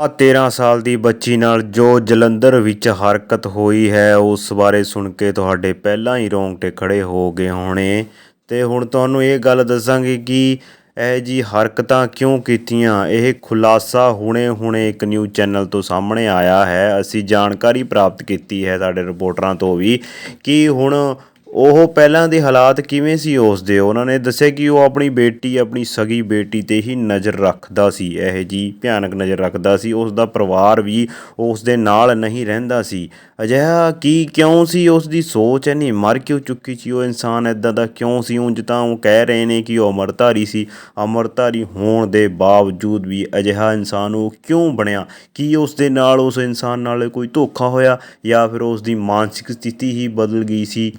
ਆ 13 ਸਾਲ ਦੀ ਬੱਚੀ ਨਾਲ ਜੋ ਜਲੰਧਰ ਵਿੱਚ ਹਰਕਤ ਹੋਈ ਹੈ, ਉਸ ਬਾਰੇ ਸੁਣ ਕੇ ਤੁਹਾਡੇ ਪਹਿਲਾਂ ਹੀ ਰੋਂਗਟੇ ਖੜੇ ਹੋ ਗਏ ਹੋਣੇ। ਤੇ ਹੁਣ ਤੁਹਾਨੂੰ ਇਹ ਗੱਲ ਦੱਸਾਂਗੇ ਕਿ ਇਹ ਜੀ ਹਰਕਤਾਂ ਕਿਉਂ ਕੀਤੀਆਂ? ਇਹ ਖੁਲਾਸਾ ਹੁਣੇ-ਹੁਣੇ ਇੱਕ ਨਿਊਜ਼ ਚੈਨਲ ਤੋਂ ਸਾਹਮਣੇ ਆਇਆ ਹੈ। ਅਸੀਂ ਜਾਣਕਾਰੀ ਪ੍ਰਾਪਤ ਕੀਤੀ ਹੈ ਸਾਡੇ ਰਿਪੋਰਟਰਾਂ ਤੋਂ ਵੀ ਕਿ ਹੁਣ ਉਹ ਪਹਿਲਾਂ ਦੇ ਹਾਲਾਤ ਕਿਵੇਂ ਸੀ ਉਸ ਦੇ? ਉਹਨਾਂ ਨੇ ਦੱਸਿਆ ਕਿ ਉਹ ਆਪਣੀ ਬੇਟੀ, ਆਪਣੀ ਸਗੀ ਬੇਟੀ ਤੇ ਹੀ ਨਜ਼ਰ ਰੱਖਦਾ ਸੀ। ਇਹ ਜੀ ਭਿਆਨਕ ਨਜ਼ਰ ਰੱਖਦਾ ਸੀ। ਉਸ ਦਾ ਪਰਿਵਾਰ ਵੀ ਉਸ ਦੇ ਨਾਲ ਨਹੀਂ ਰਹਿੰਦਾ ਸੀ। ਅਜਿਹਾ ਕੀ ਕਿਉਂ ਸੀ ਉਸ ਦੀ ਸੋਚ? ਇੰਨੀ ਮਰ ਕਿਉਂ ਚੁੱਕੀ ਸੀ ਉਹ ਇਨਸਾਨ? ਇਦਾਂ ਦਾ ਕਿਉਂ ਸੀ? ਉਂਝ ਤਾਂ ਉਹ ਕਹਿ ਰਹੇ ਨੇ ਕਿ ਉਹ ਅਮਰਧਾਰੀ ਸੀ। ਅਮਰਧਾਰੀ ਹੋਣ ਦੇ ਬਾਵਜੂਦ ਵੀ ਅਜਿਹਾ ਇਨਸਾਨ ਉਹ ਕਿਉਂ ਬਣਿਆ? ਕੀ ਉਸ ਦੇ ਨਾਲ ਉਸ ਇਨਸਾਨ ਨਾਲ ਕੋਈ ਧੋਖਾ ਹੋਇਆ ਜਾਂ ਫਿਰ ਉਸ ਦੀ ਮਾਨਸਿਕ ਸਥਿਤੀ ਹੀ ਬਦਲ ਗਈ ਸੀ?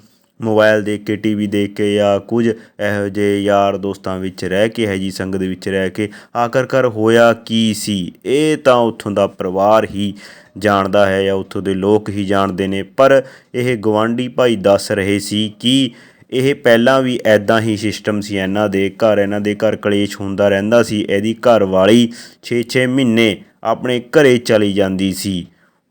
ਮੋਬਾਇਲ ਦੇਖ ਕੇ, ਟੀ ਵੀ ਦੇਖ ਕੇ ਜਾਂ ਕੁਝ ਇਹੋ ਜਿਹੇ ਯਾਰ ਦੋਸਤਾਂ ਵਿੱਚ ਰਹਿ ਕੇ ਹੈ ਜੀ ਸੰਗਤ ਵਿੱਚ ਰਹਿ ਕੇ ਆਖਰਕਾਰ ਹੋਇਆ ਕੀ ਸੀ? ਇਹ ਤਾਂ ਉੱਥੋਂ ਦਾ ਪਰਿਵਾਰ ਹੀ ਜਾਣਦਾ ਹੈ ਜਾਂ ਉੱਥੋਂ ਦੇ ਲੋਕ ਹੀ ਜਾਣਦੇ ਨੇ, ਪਰ ਇਹ ਗਵਾਂਢੀ ਭਾਈ ਦੱਸ ਰਹੇ ਸੀ ਕਿ ਇਹ ਪਹਿਲਾਂ ਵੀ ਐਦਾਂ ਹੀ ਸਿਸਟਮ ਸੀ। ਇਹਨਾਂ ਦੇ ਘਰ, ਇਹਨਾਂ ਦੇ ਘਰ ਕਲੇਸ਼ ਹੁੰਦਾ ਰਹਿੰਦਾ ਸੀ। ਇਹਦੀ ਘਰ ਵਾਲੀ 6-6 ਮਹੀਨੇ ਆਪਣੇ ਘਰੇ ਚਲੀ ਜਾਂਦੀ ਸੀ।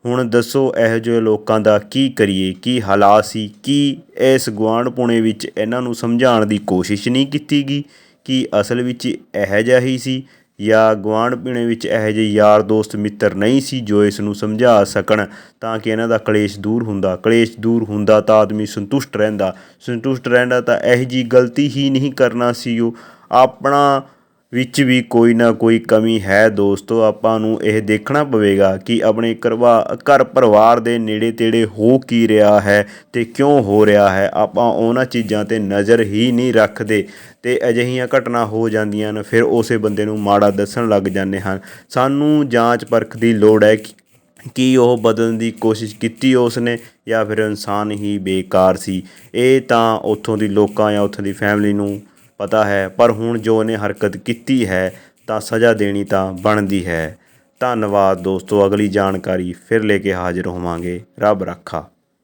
ਹੁਣ ਦੱਸੋ ਇਹੋ ਜਿਹੇ ਲੋਕਾਂ ਦਾ ਕੀ ਕਰੀਏ, ਕੀ ਹਾਲਾਤ ਸੀ, ਕੀ ਇਸ ਗੁਆਂਢ ਪੁਣੇ ਵਿੱਚ ਇਹਨਾਂ ਨੂੰ ਸਮਝਾਉਣ ਦੀ ਕੋਸ਼ਿਸ਼ ਨਹੀਂ ਕੀਤੀ ਗਈ ਕਿ ਅਸਲ ਵਿੱਚ ਇਹੋ ਜਿਹਾ ਹੀ ਸੀ ਜਾਂ ਗੁਆਂਢ ਪੁਣੇ ਵਿੱਚ ਇਹੋ ਜਿਹੇ ਯਾਰ ਦੋਸਤ ਮਿੱਤਰ ਨਹੀਂ ਸੀ ਜੋ ਇਸ ਨੂੰ ਸਮਝਾ ਸਕਣ ਤਾਂ ਕਿ ਇਹਨਾਂ ਦਾ ਕਲੇਸ਼ ਦੂਰ ਹੁੰਦਾ? ਕਲੇਸ਼ ਦੂਰ ਹੁੰਦਾ ਤਾਂ ਆਦਮੀ ਸੰਤੁਸ਼ਟ ਰਹਿੰਦਾ। ਸੰਤੁਸ਼ਟ ਰਹਿੰਦਾ ਤਾਂ ਇਹੋ ਜਿਹੀ ਗਲਤੀ ਹੀ ਨਹੀਂ ਕਰਨਾ ਸੀ ਉਹ। ਆਪਣਾ ਵਿੱਚ ਵੀ ਕੋਈ ਨਾ ਕੋਈ ਕਮੀ ਹੈ, ਦੋਸਤੋ। ਆਪਾਂ ਨੂੰ ਇਹ ਦੇਖਣਾ ਪਵੇਗਾ ਕਿ ਆਪਣੇ ਕਰਵਾ, ਘਰ ਪਰਿਵਾਰ ਦੇ ਨੇੜੇ ਤੇੜੇ ਹੋ ਕੀ ਰਿਹਾ ਹੈ ਤੇ ਕਿਉਂ ਹੋ ਰਿਹਾ ਹੈ। ਆਪਾਂ ਉਹਨਾਂ ਚੀਜ਼ਾਂ ਤੇ ਨਜ਼ਰ ਹੀ ਨਹੀਂ ਰੱਖਦੇ ਤੇ ਅਜਿਹੀਆਂ ਘਟਨਾ ਹੋ ਜਾਂਦੀਆਂ ਨੇ ਫਿਰ ਉਸੇ ਬੰਦੇ ਨੂੰ ਮਾੜਾ ਦੱਸਣ ਲੱਗ ਜਾਂਦੇ ਹਨ। ਸਾਨੂੰ ਜਾਂਚ ਪਰਖ ਦੀ ਲੋੜ ਹੈ ਕਿ, ਕੀ ਉਹ ਬਦਲਣ ਦੀ ਕੋਸ਼ਿਸ਼ ਕੀਤੀ ਉਸਨੇ ਜਾਂ ਫਿਰ ਇਨਸਾਨ ਹੀ ਬੇਕਾਰ ਸੀ। ਇਹ ਤਾਂ ਉੱਥੋਂ ਦੀ ਲੋਕਾਂ ਜਾਂ ਉੱਥੋਂ ਦੀ ਫੈਮਿਲੀ ਨੂੰ ਪਤਾ ਹੈ, ਪਰ ਹੁਣ ਜੋ ਉਹਨੇ ਹਰਕਤ ਕੀਤੀ ਹੈ ਤਾਂ ਸਜ਼ਾ ਦੇਣੀ ਤਾਂ ਬਣਦੀ ਹੈ। ਧੰਨਵਾਦ ਦੋਸਤੋ, ਅਗਲੀ ਜਾਣਕਾਰੀ ਫਿਰ ਲੈ ਕੇ ਹਾਜ਼ਰ ਹੋਵਾਂਗੇ। ਰੱਬ ਰੱਖਾ।